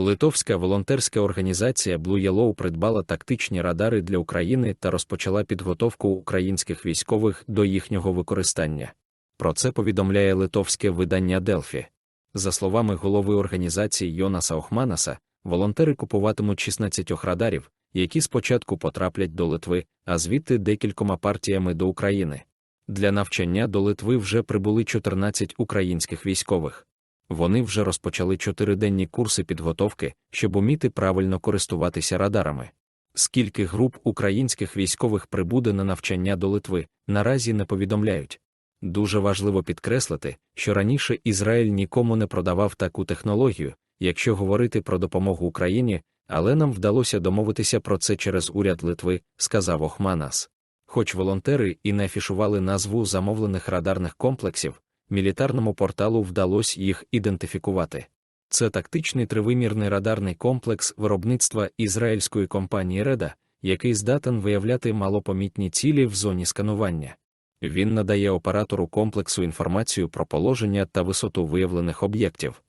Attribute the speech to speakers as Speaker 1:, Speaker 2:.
Speaker 1: Литовська волонтерська організація Blue Yellow придбала тактичні радари для України та розпочала підготовку українських військових до їхнього використання. Про це повідомляє литовське видання Делфі. За словами голови організації Йонаса Охманаса, волонтери купуватимуть 16 радарів, які спочатку потраплять до Литви, а звідти декількома партіями до України. Для навчання до Литви вже прибули 14 українських військових. Вони вже розпочали чотириденні курси підготовки, щоб уміти правильно користуватися радарами. Скільки груп українських військових прибуде на навчання до Литви, наразі не повідомляють. Дуже важливо підкреслити, що раніше Ізраїль нікому не продавав таку технологію, якщо говорити про допомогу Україні, але нам вдалося домовитися про це через уряд Литви, сказав Охманас. Хоч волонтери і не афішували назву замовлених радарних комплексів, мілітарному порталу вдалося їх ідентифікувати. Це тактичний тривимірний радарний комплекс виробництва ізраїльської компанії Реда, який здатен виявляти малопомітні цілі в зоні сканування. Він надає оператору комплексу інформацію про положення та висоту виявлених об'єктів.